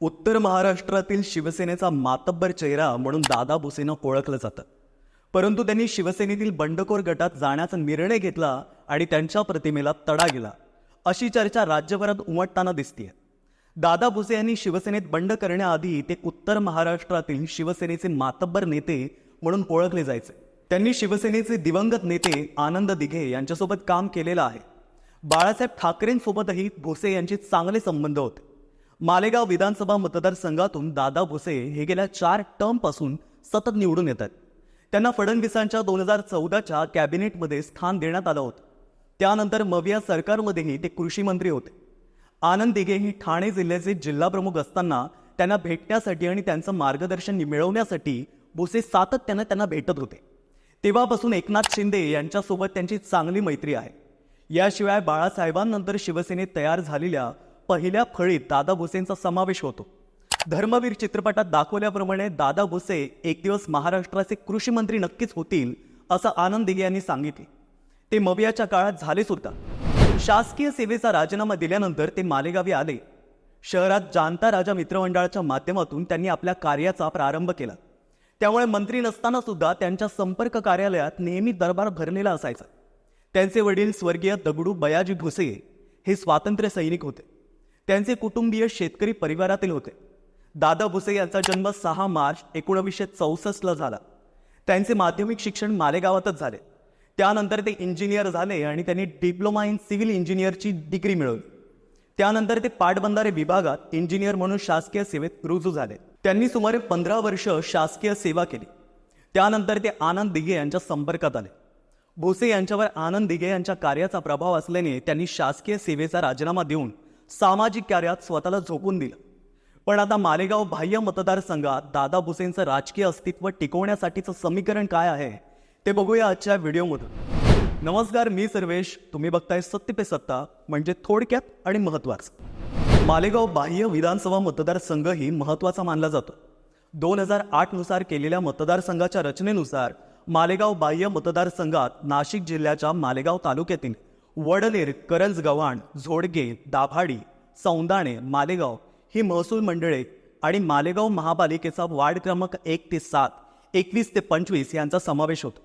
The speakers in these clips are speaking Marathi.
उत्तर महाराष्ट्रातील शिवसेनेचा मातब्बर चेहरा म्हणून दादा भुसेनं ओळखलं जातं. परंतु त्यांनी शिवसेनेतील बंडखोर गटात जाण्याचा निर्णय घेतला आणि त्यांच्या प्रतिमेला तडा गेला. अशी चर्चा राज्यभरात उमटताना दिसतीये. दादा भुसे यांनी शिवसेनेत बंड करण्याआधी ते उत्तर महाराष्ट्रातील शिवसेनेचे मातब्बर नेते म्हणून ओळखले जायचे. त्यांनी शिवसेनेचे दिवंगत नेते आनंद दिघे यांच्यासोबत काम केलेलं आहे. बाळासाहेब ठाकरेंसोबतही भुसे यांचे चांगले संबंध होते. मालेगाव विधानसभा मतदारसंघातून दादा भुसे हे गेल्या चार टर्मपासून सतत निवडून येतात. त्यांना फडणवीसांच्या दोन हजार चौदाच्या कॅबिनेटमध्ये स्थान देण्यात आलं होतं. त्यानंतर मविया सरकारमध्येही ते कृषी मंत्री होते. आनंद दिघे हे ठाणे जिल्ह्याचे जिल्हाप्रमुख असताना त्यांना भेटण्यासाठी आणि त्यांचं मार्गदर्शन मिळवण्यासाठी भुसे सातत्यानं त्यांना भेटत होते. तेव्हापासून एकनाथ शिंदे यांच्यासोबत त्यांची चांगली मैत्री आहे. याशिवाय बाळासाहेबांनंतर शिवसेनेत तयार झालेल्या पहिल्या फळीत दादा भुसेंचा समावेश होतो. धर्मवीर चित्रपटात दाखवल्याप्रमाणे दादा भुसे एक दिवस महाराष्ट्राचे कृषी मंत्री नक्कीच होतील असं आनंद दिघे यांनी सांगितले. ते मवियाच्या काळात झाले सुद्धा. शासकीय सेवेचा राजीनामा दिल्यानंतर ते मालेगावी आले. शहरात जाणता राजा मित्रमंडळाच्या माध्यमातून त्यांनी आपल्या कार्याचा प्रारंभ केला. त्यामुळे मंत्री नसताना सुद्धा त्यांच्या संपर्क कार्यालयात नेहमी दरबार भरलेला असायचा. त्यांचे वडील स्वर्गीय दगडू बयाजी भुसे हे स्वातंत्र्य सैनिक होते. त्यांचे कुटुंबीय शेतकरी परिवारातील होते. दादा भुसे यांचा जन्म सहा मार्च एकोणवीसशे चौसष्टला झाला. त्यांचे माध्यमिक शिक्षण मालेगावातच झाले. त्यानंतर ते इंजिनियर झाले आणि त्यांनी डिप्लोमा इन सिव्हिल इंजिनियरची डिग्री मिळवली. त्यानंतर ते पाटबंधारे विभागात इंजिनियर म्हणून शासकीय सेवेत रुजू झाले. त्यांनी सुमारे पंधरा वर्ष शासकीय सेवा केली. त्यानंतर ते आनंद दिघे यांच्या संपर्कात आले. भोसे यांच्यावर आनंद दिघे यांच्या कार्याचा प्रभाव असल्याने त्यांनी शासकीय सेवेचा राजीनामा देऊन सामाजिक कार्यात स्वतःला झोकून दिलं. पण आता मालेगाव बाह्य मतदारसंघात दादा भुसेंचं राजकीय अस्तित्व टिकवण्यासाठीचं समीकरण काय आहे ते बघूया आजच्या व्हिडिओमधून. नमस्कार मी सर्वेश. तुम्ही बघताय सत्य पे सत्ता म्हणजे थोडक्यात आणि महत्वाचं. मालेगाव बाह्य विधानसभा मतदारसंघही महत्त्वाचा मानला जातो. दोन हजार आठनुसार केलेल्या मतदारसंघाच्या रचनेनुसार मालेगाव बाह्य मतदारसंघात नाशिक जिल्ह्याच्या मालेगाव तालुक्यातील वडनेर करंजगव्हाण झोडगे दाभाडी सौंदाणे मालेगाव ही महसूल मंडळे आणि मालेगाव महापालिकेचा वार्ड क्रमांक एक ते सात एकवीस ते पंचवीस यांचा समावेश होतो.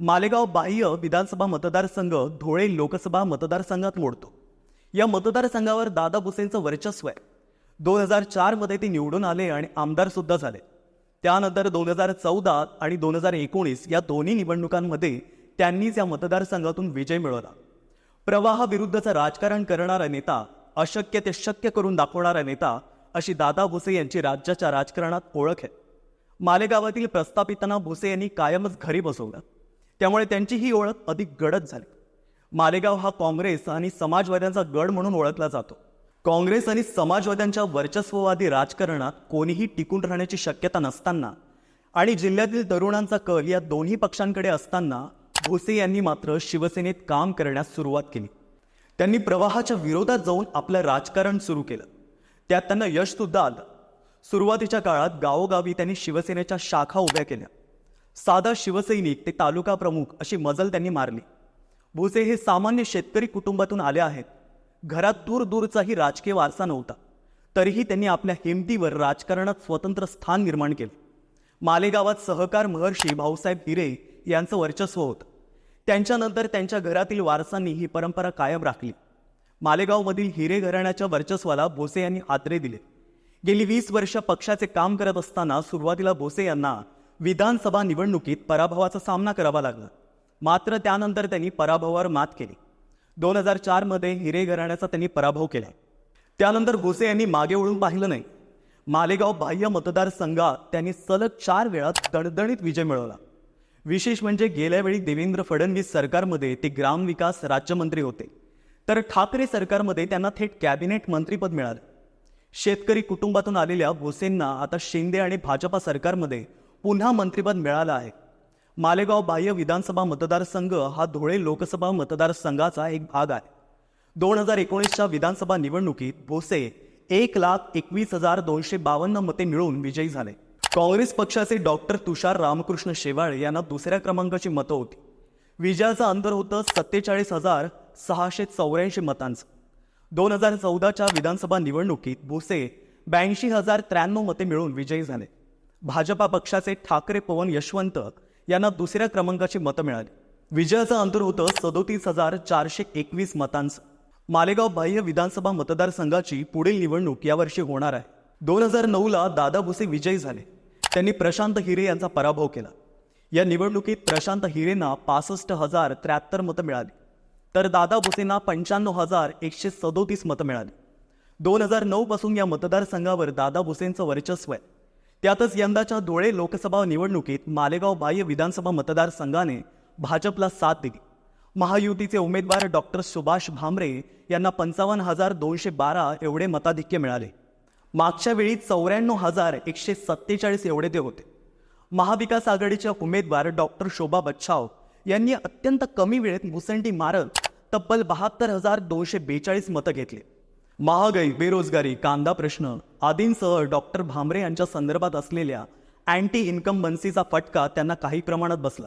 मालेगाव बाह्य विधानसभा मतदारसंघ धुळे लोकसभा मतदारसंघात मोडतो. या मतदारसंघावर दादा भुसेंचं वर्चस्व आहे. दोन हजार चारमध्ये ते निवडून आले आणि आमदारसुद्धा झाले. त्यानंतर दोन हजार चौदा आणि दोन हजार एकोणीस या दोन्ही निवडणुकांमध्ये त्यांनीच या मतदारसंघातून विजय मिळवला. प्रवाहाविरुद्धचं राजकारण करणारा नेता अशक्य ते शक्य करून दाखवणारा नेता अशी दादा भुसे यांची राज्याच्या राजकारणात ओळख आहे. मालेगावातील प्रस्थापितांना भुसे यांनी कायमच घरी बसवलं. त्यामुळे त्यांची ही ओळख अधिक गडद झाली. मालेगाव हा काँग्रेस आणि समाजवाद्यांचा गड म्हणून ओळखला जातो. काँग्रेस आणि समाजवाद्यांच्या वर्चस्ववादी राजकारणात कोणीही टिकून राहण्याची शक्यता नसताना आणि जिल्ह्यातील तरुणांचा कल या दोन्ही पक्षांकडे असताना भोसे यांनी मात्र शिवसेनेत काम करण्यास सुरुवात केली. त्यांनी प्रवाहाच्या विरोधात जाऊन आपलं राजकारण सुरू केलं. त्यात त्यांना यशसुद्धा आलं. सुरुवातीच्या काळात गावोगावी त्यांनी शिवसेनेच्या शाखा उभ्या केल्या. साधा शिवसैनिक ते तालुका प्रमुख अशी मजल त्यांनी मारली. भोसे हे सामान्य शेतकरी कुटुंबातून आले आहेत. घरात दूर दूरचाही राजकीय वारसा नव्हता. तरीही त्यांनी आपल्या हिमतीवर राजकारणात स्वतंत्र स्थान निर्माण केले. मालेगावात सहकार महर्षी भाऊसाहेब हिरे यांचं वर्चस्व होतं. त्यांच्यानंतर त्यांच्या घरातील वारसांनी ही परंपरा कायम राखली. मालेगावमधील हिरे घराण्याच्या वर्चस्वाला भोसे यांनी आदरे दिले. गेली वीस वर्ष पक्षाचे काम करत असताना सुरुवातीला भोसे यांना विधानसभा निवडणुकीत पराभवाचा सामना करावा लागला. मात्र त्यानंतर त्यांनी पराभवावर मात केली. दोन हजार चारमध्ये हिरे घराण्याचा त्यांनी पराभव केला त्यानंतर भोसे यांनी मागे वळून पाहिलं नाही. मालेगाव बाह्य मतदारसंघात त्यांनी सलग चार वेळा दणदणीत विजय मिळवला. विशेष म्हणजे गेल्या वेळी देवेंद्र फडणवीस सरकारमध्ये ते ग्रामविकास राज्यमंत्री होते. तर ठाकरे सरकारमध्ये त्यांना थेट कॅबिनेट मंत्रीपद मिळालं. शेतकरी कुटुंबातून आलेल्या भोसेंना आता शिंदे आणि भाजपा सरकारमध्ये पुन्हा मंत्रिपद मिळालं आहे. मालेगाव बाह्य विधानसभा मतदारसंघ हा धुळे लोकसभा मतदारसंघाचा एक भाग आहे. दोन हजार एकोणीसच्या विधानसभा निवडणुकीत भोसे एक लाख एकवीस हजार दोनशे बावन्न मते मिळून विजयी झाले. काँग्रेस पक्षाचे डॉक्टर तुषार रामकृष्ण शेवाळे यांना दुसऱ्या क्रमांकाची मतं होती. विजयाचं अंतर होतं सत्तेचाळीस हजार सहाशे चौऱ्याऐंशी मतांचं. दोन हजार चौदाच्या विधानसभा निवडणुकीत भुसे ब्याऐंशी हजार त्र्याण्णव मते मिळून विजयी झाले. भाजपा पक्षाचे ठाकरे पवन यशवंत यांना दुसऱ्या क्रमांकाची मतं मिळाली. विजयाचं अंतर होतं सदोतीस हजार चारशे एकवीस मतांचं. मालेगाव बाह्य विधानसभा मतदारसंघाची पुढील निवडणूक यावर्षी होणार आहे. दोन हजार नऊला दादा भुसे विजयी झाले. त्यांनी प्रशांत हिरे यांचा पराभव केला. या निवडणुकीत प्रशांत हिरेंना पासष्ट हजार त्र्याहत्तर मतं मिळाली. तर दादा भुसेंना पंच्याण्णव हजार एकशे सदोतीस मतं मिळाली. दोन हजार नऊ पासून या मतदारसंघावर दादा भुसेंचं वर्चस्व आहे. त्यातच यंदाच्या धुळे लोकसभा निवडणुकीत मालेगाव बाह्य विधानसभा मतदारसंघाने भाजपला साथ दिली. महायुतीचे उमेदवार डॉक्टर सुभाष भामरे यांना पंचावन्न हजार दोनशे बारा एवढे मताधिक्य मिळाले. मागच्या वेळी चौऱ्याण्णव हजार एकशे सत्तेचाळीस एवढे ते होते. महाविकास आघाडीच्या उमेदवार डॉक्टर शोभा बच्छाव यांनी अत्यंत कमी वेळेत मुसंडी मारत तब्बल बहात्तर हजार दोनशे बेचाळीस मतं घेतली. महागाई बेरोजगारी कांदा प्रश्न आदींसह डॉक्टर भामरे यांच्या संदर्भात असलेल्या अँटी इन्कमबन्सीचा फटका त्यांना काही प्रमाणात बसला.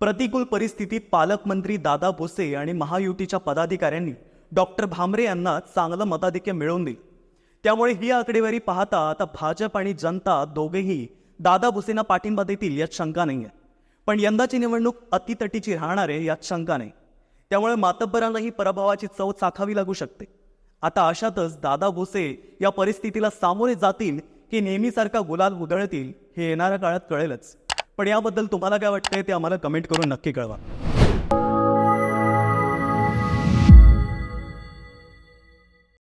प्रतिकूल परिस्थितीत पालकमंत्री दादा भुसे आणि महायुतीच्या पदाधिकाऱ्यांनी डॉक्टर भामरे यांना चांगलं मताधिक्य मिळवून दिलं. त्यामुळे ही आकडेवारी पाहता आता भाजप आणि जनता दोघेही दादा भुसेंना पाठिंबा देतील यात शंका नाही आहे पण यंदाची निवडणूक अतितटीची राहणार आहे यात शंका नाही. त्यामुळे मातब्बरांनाही पराभवाची चव चाखावी लागू शकते. आता अशातच दादा भुसे या परिस्थितीला सामोरे जातील की नेहमीसारखा गुलाल उधळतील हे येणाऱ्या काळात कळेलच. पण याबद्दल तुम्हाला काय वाटतंय ते आम्हाला कमेंट करून नक्की कळवा.